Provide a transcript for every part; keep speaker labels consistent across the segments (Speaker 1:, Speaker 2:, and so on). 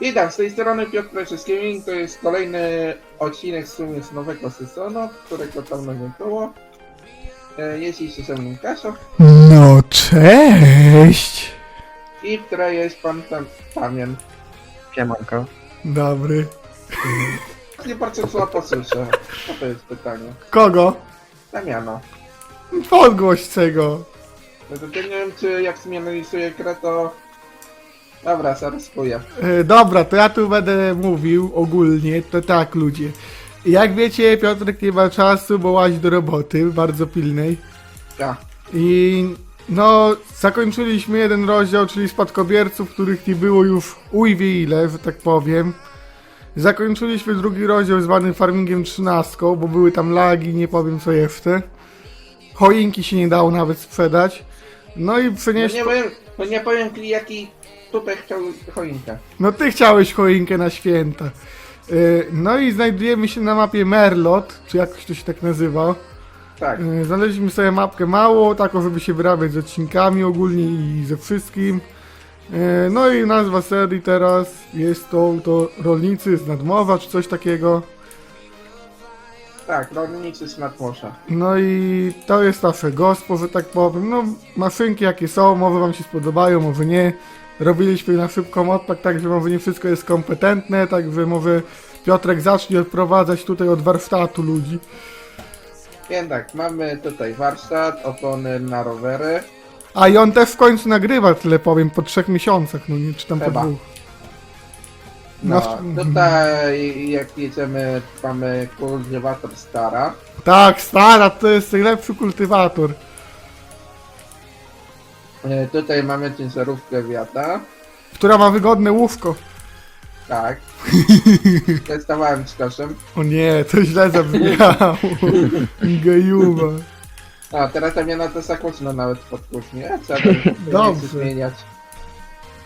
Speaker 1: I tak, z tej strony Piotr Krajewski, to jest kolejny odcinek z sumie z nowego sezonu, którego tam nie było. E, Jest jeszcze ze mną Kasio
Speaker 2: No cześć!
Speaker 1: i w której jest pan tam Damian.
Speaker 3: Siemanko.
Speaker 2: Dobry.
Speaker 1: Nie bardzo słabo słyszę. No to jest pytanie.
Speaker 2: Kogo?
Speaker 1: Damiana.
Speaker 2: Podgłoś tego.
Speaker 1: No to nie wiem, czy jak zmianalizuję grę, to... Dobra, zaryzykuję.
Speaker 2: E, dobra, to ja tu będę mówił ogólnie, to tak ludzie. Jak wiecie, Piotrek nie ma czasu, bo łazi do roboty, bardzo pilnej.
Speaker 1: Ja.
Speaker 2: I no, zakończyliśmy jeden rozdział, czyli spadkobierców, których nie było już uj wie ile, że tak powiem. Zakończyliśmy drugi rozdział zwany Farmingiem 13, bo były tam lagi, nie powiem co jeszcze. Choinki się nie dało nawet sprzedać. No i
Speaker 1: No
Speaker 2: przenieśli...
Speaker 1: nie powiem, no nie powiem jaki tutaj chciał choinkę.
Speaker 2: No ty chciałeś choinkę na święta. Yy, No i znajdujemy się na mapie Merlot, czy jakoś to się tak nazywa.
Speaker 1: Tak.
Speaker 2: Yy, Znaleźliśmy sobie mapkę małą, taką, żeby się wyrabiać z odcinkami ogólnie i ze wszystkim. Yy, No i nazwa serii teraz jest to, to Rolnicy z Nadmowa, czy coś takiego.
Speaker 1: Tak, rolnicy z nadmorza.
Speaker 2: No i to jest nasze gospo, że tak powiem. No, maszynki jakie są, może wam się spodobają, może nie. Robiliśmy na szybko modpack, także może nie wszystko jest kompetentne, także może Piotrek zacznie odprowadzać tutaj od warsztatu ludzi.
Speaker 1: Więc tak, mamy tutaj warsztat, opony na rowery.
Speaker 2: A i on też w końcu nagrywa, tyle powiem, po trzech miesiącach, no nie, czy tam po
Speaker 1: Chyba.
Speaker 2: dwóch.
Speaker 1: No,
Speaker 2: No,
Speaker 1: tutaj jak jedziemy, mamy kultywator stara.
Speaker 2: Tak, stara, to jest najlepszy kultywator.
Speaker 1: E, Tutaj mamy ciężarówkę wiata.
Speaker 2: Która ma wygodne łówko.
Speaker 1: Tak. Testowałem z koszem.
Speaker 2: O nie, to źle zabrzmiało. Gejuwa.
Speaker 1: A teraz tam ja na to zakłócno nawet podkuchnię. Trzeba nie
Speaker 2: Dobrze.
Speaker 1: zmieniać.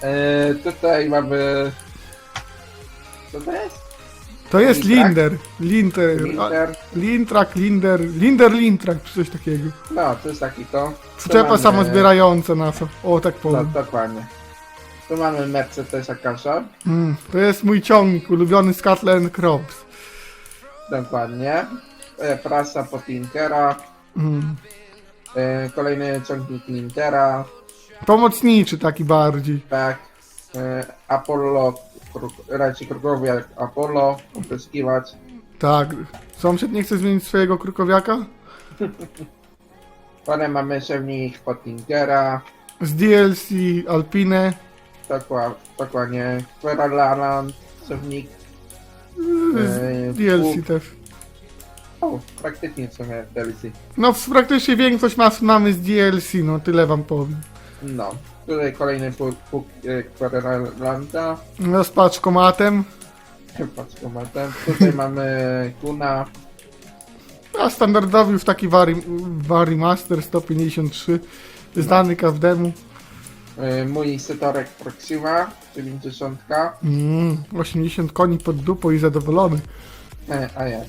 Speaker 1: E, tutaj mamy... Co to jest?
Speaker 2: To jest
Speaker 1: Lintrak?
Speaker 2: Linder. Linter. a-
Speaker 1: Linter.
Speaker 2: Lintrak, Linder, Linder, Lintrak, czy coś takiego.
Speaker 1: No, to jest taki to. Tu
Speaker 2: Przyczepa
Speaker 1: mamy-
Speaker 2: samozbierająca nasza, o tak
Speaker 1: No,
Speaker 2: powiem.
Speaker 1: dokładnie. Tu mamy Mercedesa Kasza.
Speaker 2: Mm, to jest mój ciągnik, ulubiony Scotland Crops.
Speaker 1: Dokładnie. E, prasa Potinkera.
Speaker 2: Mm.
Speaker 1: E, kolejny ciągnik Lintera.
Speaker 2: Pomocniczy taki bardziej.
Speaker 1: Tak. E, Apollo, kruk, krukowy jak Apollo, opryskiwać.
Speaker 2: Tak. Sąsiad nie chce zmienić swojego krukowiaka?
Speaker 1: Potem mamy siewnik Potinkera.
Speaker 2: Z DLC Alpine.
Speaker 1: Dokła- Dokładnie. Queralalan, siewnik.
Speaker 2: Z DLC też.
Speaker 1: O, praktycznie w sumie DLC.
Speaker 2: No w- praktycznie większość mas mamy z DLC, no tyle wam powiem.
Speaker 1: No. Tutaj kolejny puk e.
Speaker 2: No z paczkomatem.
Speaker 1: Paczkomatem. Tutaj mamy Kuna.
Speaker 2: A standardowy już taki Vari, Vari Master 153. Znany każdemu.
Speaker 1: e, Mój setorek Proxima 90.
Speaker 2: Mm, 80 koni pod dupą i zadowolony.
Speaker 1: E, a ja.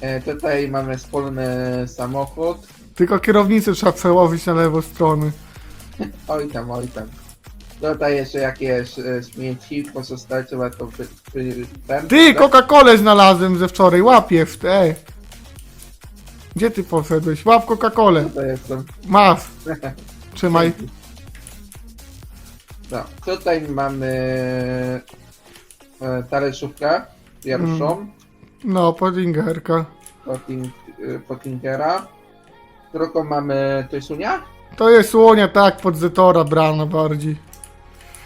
Speaker 1: E, tutaj mamy wspólny samochód.
Speaker 2: Tylko kierownicę trzeba przełożyć na lewą stronę.
Speaker 1: Oj tam, oj tam. Tutaj jeszcze jakieś e, śmieci pozostałe, trzeba to wy, wy, ten,
Speaker 2: Ty, Coca-Colę znalazłem ze wczoraj, łapiesz, ty, ej. Gdzie ty poszedłeś? Łap Coca-Colę.
Speaker 1: To jestem.
Speaker 2: Masz, trzymaj.
Speaker 1: No, tutaj mamy e, talerzówkę pierwszą.
Speaker 2: No, podingerka.
Speaker 1: Poting, e, Potingera. Drugą mamy Tysunia.
Speaker 2: To jest łonia, tak, pod Zetora brana bardziej.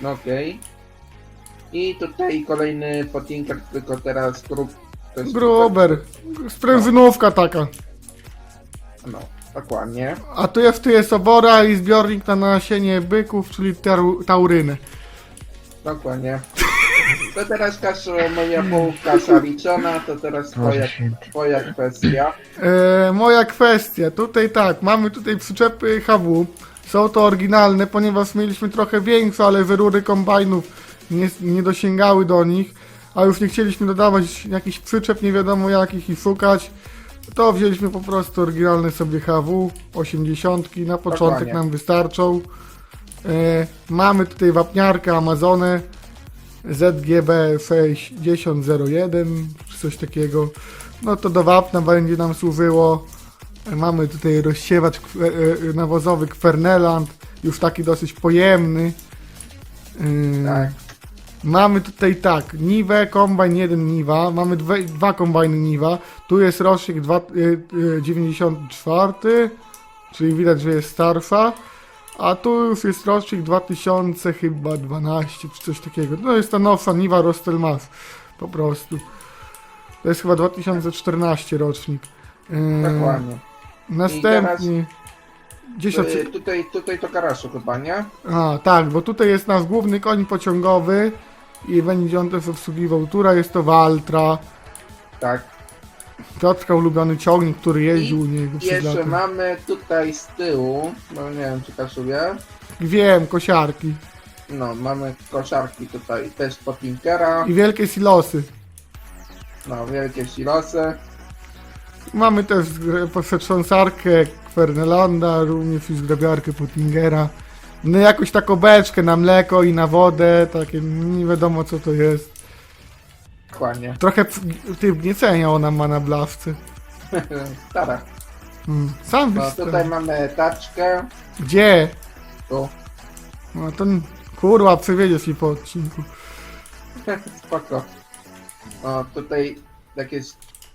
Speaker 1: No okej. I tutaj kolejny Potinker, tylko teraz grub. to jest-
Speaker 2: Gruber. Sprężynówka taka.
Speaker 1: No, dokładnie.
Speaker 2: A tu jest, tu jest obora i zbiornik na nasienie byków, czyli taru, taurynę.
Speaker 1: Dokładnie. To teraz Kasiu, moja połówka zaliczona, to teraz twoja, twoja kwestia.
Speaker 2: E, moja kwestia, tutaj tak, mamy tutaj przyczepy HW. Są to oryginalne, ponieważ mieliśmy trochę większe, ale wyrury kombajnów nie, nie dosięgały do nich, a już nie chcieliśmy dodawać jakichś przyczep nie wiadomo jakich i szukać. To wzięliśmy po prostu oryginalne sobie HW 80, na początek
Speaker 1: Dokładnie.
Speaker 2: nam wystarczą. E, mamy tutaj wapniarkę, Amazonę. ZGB 6001 czy coś takiego. No to do wapna będzie nam służyło. Mamy tutaj rozsiewacz e, e, nawozowy Kwerneland, już taki dosyć pojemny. Yy,
Speaker 1: Tak.
Speaker 2: Mamy tutaj tak, Niwę, kombajn 1 Niwa, mamy dwa, dwa kombajny Niwa, tu jest rocznik dwa, y, y, 94, czyli widać, że jest starsza, a tu już jest rocznik 2000 chyba 12 czy coś takiego. No jest ta nowsza Niwa Rostelmas, po prostu. To jest chyba 2014 rocznik. Yy,
Speaker 1: Dokładnie.
Speaker 2: Następnie... Gdzieś od...
Speaker 1: Y, Tutaj, tutaj to garażu chyba, nie?
Speaker 2: A, tak, bo tutaj jest nasz główny koń pociągowy i będzie on też obsługiwał tura, jest to Waltra.
Speaker 1: Tak.
Speaker 2: Piotrka ulubiony ciągnik, który jeździł u niego
Speaker 1: I
Speaker 2: przez
Speaker 1: jeszcze
Speaker 2: lata.
Speaker 1: mamy tutaj z tyłu, no nie wiem czy Kaszu wie,
Speaker 2: Wiem, kosiarki.
Speaker 1: no mamy koszarki tutaj też pod
Speaker 2: I wielkie silosy.
Speaker 1: no wielkie silosy,
Speaker 2: Mamy też zgr- przetrząsarkę Kwernelanda, również i zgrabiarkę Pottingera. No jakąś taką beczkę na mleko i na wodę, takie nie wiadomo co to jest.
Speaker 1: Dokładnie.
Speaker 2: Trochę ty gniecenia ona ma na blawce.
Speaker 1: Stara.
Speaker 2: Hmm. Sam
Speaker 1: No tutaj mamy taczkę,
Speaker 2: Gdzie?
Speaker 1: tu,
Speaker 2: No to n- kurwa, przewiedziesz mi po odcinku.
Speaker 1: spoko. No tutaj jakieś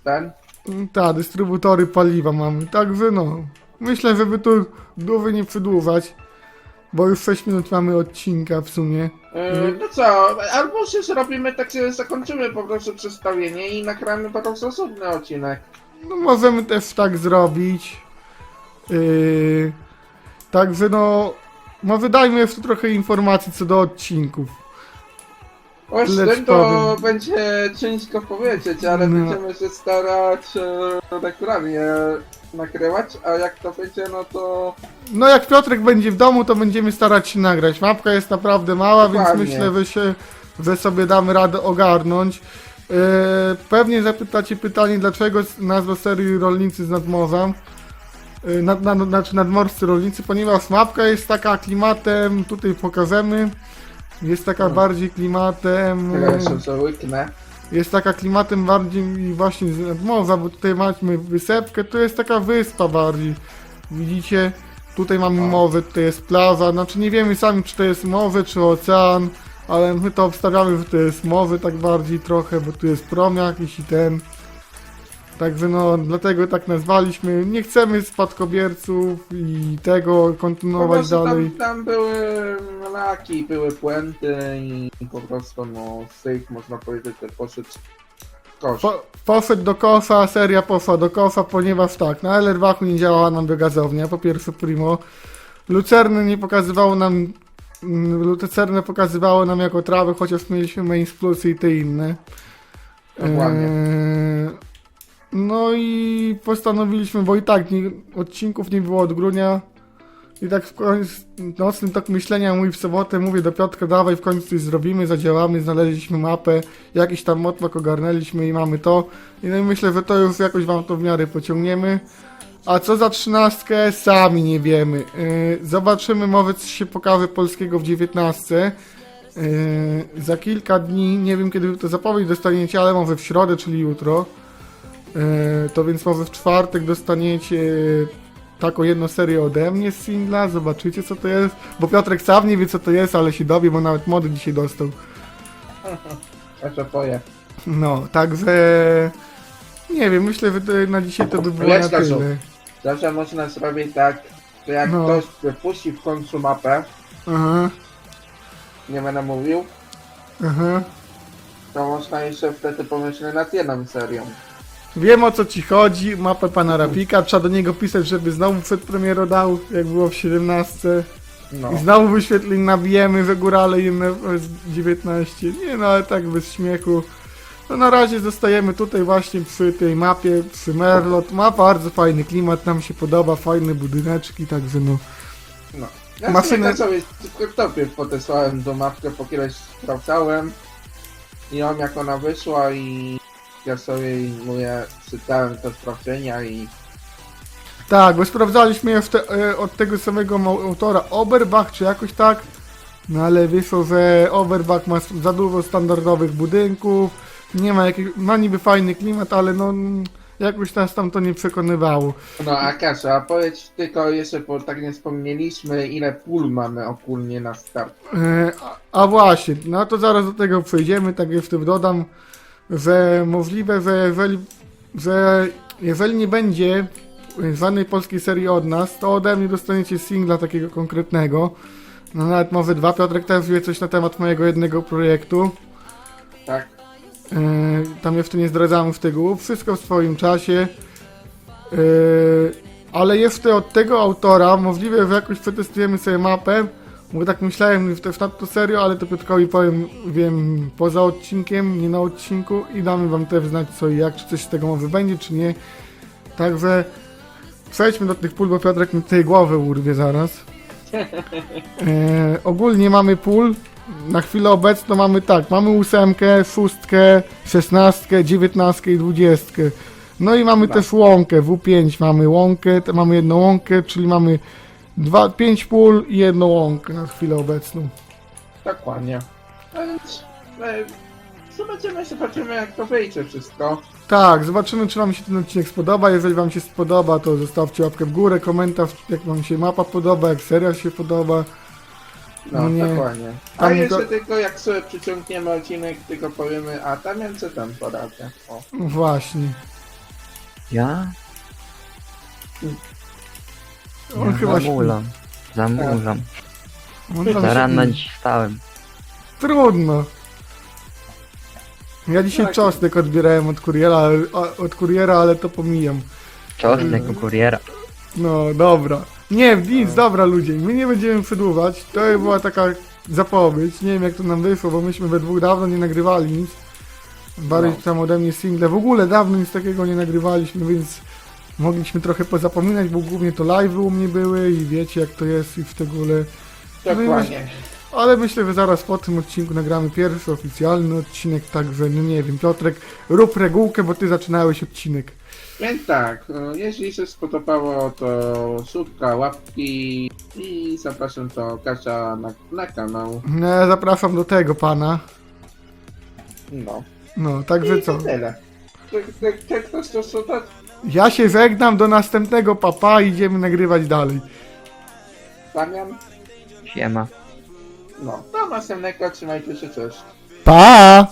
Speaker 1: ten,
Speaker 2: Mm, Tak, dystrybutory paliwa mamy, także no. Myślę, żeby tu dłużej nie przedłużać, bo już 6 minut mamy odcinka w sumie.
Speaker 1: Yy, no co, albo się zrobimy, tak się zakończymy po prostu przedstawienie i nagramy po prostu osobny odcinek.
Speaker 2: No możemy też tak zrobić. Yy, także no, może dajmy jeszcze trochę informacji co do odcinków.
Speaker 1: Właśnie
Speaker 2: Lecz
Speaker 1: to
Speaker 2: powiem.
Speaker 1: będzie ciężko powiedzieć, ale
Speaker 2: No.
Speaker 1: będziemy się starać e, regularnie nagrywać, a jak to będzie, no to
Speaker 2: No jak Piotrek będzie w domu, to będziemy starać się nagrać. Mapka jest naprawdę mała, więc
Speaker 1: Dokładnie.
Speaker 2: myślę, że, się, że sobie damy radę ogarnąć. Yy, pewnie zapytacie pytanie, dlaczego nazwa serii Rolnicy z Nadmorza. Yy, nad, nad, znaczy nadmorscy rolnicy, ponieważ mapka jest taka klimatem, tutaj pokażemy, jest taka
Speaker 1: Hmm.
Speaker 2: bardziej klimatem, yy. Jest taka klimatem bardziej właśnie z nadmorza, bo tutaj mamy wysepkę, to jest taka wyspa bardziej. Widzicie? Tutaj mamy
Speaker 1: O.
Speaker 2: morze, tutaj jest plaża, znaczy nie wiemy sami czy to jest morze, czy ocean, ale my to obstawiamy, że to jest morze tak bardziej trochę, bo tu jest prom jakiś i ten. Także no, dlatego tak nazwaliśmy. Nie chcemy spadkobierców i tego kontynuować
Speaker 1: prostu
Speaker 2: dalej.
Speaker 1: tam, tam były laki, były puenty i po prostu no z tych można powiedzieć, że poszedł kosz.
Speaker 2: Po, poszedł do kosza, seria poszła do kosza, ponieważ tak, na Ellerbachu nie działała nam biogazownia, po pierwsze primo. Lucerny nie pokazywało nam, mm, Lucerne pokazywało nam jako trawy, chociaż mieliśmy Mains Plus i te inne.
Speaker 1: Dokładnie.
Speaker 2: Eee, no i postanowiliśmy, bo i tak nie, odcinków nie było od grudnia. I tak w końcu, nocnym tok myślenia mój w sobotę mówię do Piotrka, dawaj w końcu coś zrobimy, zadziałamy, znaleźliśmy mapę, jakiś tam motlok ogarnęliśmy i mamy to. I no i myślę, że to już jakoś wam to w miarę pociągniemy. A co za trzynastkę? Sami nie wiemy. Yy, zobaczymy, może coś się pokaże polskiego w dziewiętnastce. Yy, za kilka dni, nie wiem kiedy to zapowiedź dostaniecie, ale może w środę, czyli jutro. Yy, to więc może w czwartek dostaniecie taką jedną serię ode mnie z singla, zobaczycie co to jest. Bo Piotrek sam nie wie co to jest, ale się dowie, bo nawet mody dzisiaj dostał.
Speaker 1: Jeszcze poje.
Speaker 2: No, także... Nie wiem, myślę, że to na dzisiaj to by było
Speaker 1: Leć,
Speaker 2: na tyle.
Speaker 1: Zawsze można zrobić tak, że jak
Speaker 2: No.
Speaker 1: ktoś wypuści w końcu mapę,
Speaker 2: Aha,
Speaker 1: nie będę mówił,
Speaker 2: aha.
Speaker 1: to można jeszcze wtedy pomyśleć nad jedną serią.
Speaker 2: Wiem o co ci chodzi, mapę pana Rapika, trzeba do niego pisać, żeby znowu przed premierą dał, jak było w 17.
Speaker 1: No.
Speaker 2: I znowu wyświetleń nabijemy, że górale inne z 19. Nie no, ale tak bez śmiechu. No na razie zostajemy tutaj właśnie przy tej mapie, przy Merlot. Ma bardzo fajny klimat, nam się podoba, fajne budyneczki, także no.
Speaker 1: no. Ja
Speaker 2: Maszyny-
Speaker 1: sobie w topie podesłałem do mapkę, po kiedyś sprawdzałem i on jak ona wyszła i ja sobie mówię, czytałem te sprawdzenia i
Speaker 2: Tak, bo sprawdzaliśmy jeszcze e, od tego samego autora Oberbach, czy jakoś tak. No ale wyszło, że Overback ma za dużo standardowych budynków, nie ma jakiego, ma niby fajny klimat, ale no mm, jakoś nas tam to nie przekonywało.
Speaker 1: No a Kasia, a powiedz tylko jeszcze, bo tak nie wspomnieliśmy, ile pól mamy ogólnie na start.
Speaker 2: E, a, a właśnie, no to zaraz do tego przejdziemy, tak jeszcze dodam, że możliwe, że jeżeli, że jeżeli nie będzie żadnej polskiej serii od nas, to ode mnie dostaniecie singla takiego konkretnego. No nawet może dwa, Piotrek też wie coś na temat mojego jednego projektu.
Speaker 1: Tak?
Speaker 2: E, tam jeszcze nie zdradzamy szczegółów, wszystko w swoim czasie. E, ale jeszcze od tego autora, możliwe, że jakoś przetestujemy sobie mapę, bo tak myślałem też nad to serio, ale to Piotrkowi powiem, wiem, poza odcinkiem, nie na odcinku i damy wam też znać co i jak, czy coś z tego może będzie, czy nie. Także przejdźmy do tych pól, bo Piotrek mi tej głowy urwie zaraz. E, ogólnie mamy pól. Na chwilę obecną mamy tak, mamy ósemkę, szóstkę, szesnastkę, dziewiętnastkę i dwudziestkę. No i mamy
Speaker 1: Tak.
Speaker 2: też łąkę, W5 mamy łąkę, mamy jedną łąkę, czyli mamy dwa, pięć pól i jedną łąkę na chwilę obecną.
Speaker 1: Dokładnie. A więc e, zobaczymy, zobaczymy jak to wyjdzie wszystko.
Speaker 2: Tak, zobaczymy czy wam się ten odcinek spodoba. Jeżeli wam się spodoba, to zostawcie łapkę w górę, komentarz, jak wam się mapa podoba, jak serial się podoba.
Speaker 1: No,
Speaker 2: No nie.
Speaker 1: dokładnie. A
Speaker 2: Tam
Speaker 1: jeszcze
Speaker 2: to-
Speaker 1: tylko jak sobie przyciągniemy odcinek, tylko powiemy, a tam co tam poradzę. O.
Speaker 2: No Właśnie.
Speaker 3: Ja?
Speaker 2: On
Speaker 3: ja
Speaker 2: chyba śpi.
Speaker 3: zamulam. Zamulam.
Speaker 2: On tam
Speaker 3: rano
Speaker 2: śpi.
Speaker 3: dziś wstałem.
Speaker 2: Trudno. Ja dzisiaj
Speaker 1: Tak.
Speaker 2: czosnek odbierałem od kuriera, ale- a- od kuriera, ale to pomijam.
Speaker 3: Czosnek u kuriera.
Speaker 2: No, dobra. Nie, nic, dobra ludzie, my nie będziemy przedłużać. To była taka zapowiedź. Nie wiem jak to nam wyszło, bo myśmy we dwóch dawno nie nagrywali nic. Bardziej
Speaker 1: No.
Speaker 2: tam ode mnie single. W ogóle dawno nic takiego nie nagrywaliśmy, więc mogliśmy trochę pozapominać, bo głównie to live u mnie były i wiecie jak to jest i w ogóle.
Speaker 1: Dokładnie.
Speaker 2: Ale myślę, że zaraz po tym odcinku nagramy pierwszy oficjalny odcinek, także no nie wiem, Piotrek, rób regułkę, bo ty zaczynałeś odcinek.
Speaker 1: Więc tak, e, jeśli się spodobało, to subka, łapki i zapraszam do Kasia na, na kanał.
Speaker 2: No, zapraszam do tego pana.
Speaker 1: No.
Speaker 2: No, także
Speaker 1: I
Speaker 2: co?
Speaker 1: tyle. Tak, tak, tak, to, to, to, to,
Speaker 2: Ja się żegnam, do następnego papa, idziemy nagrywać dalej.
Speaker 1: Damian?
Speaker 3: Siema.
Speaker 1: No, do następnego, trzymajcie się, cześć.
Speaker 2: Pa!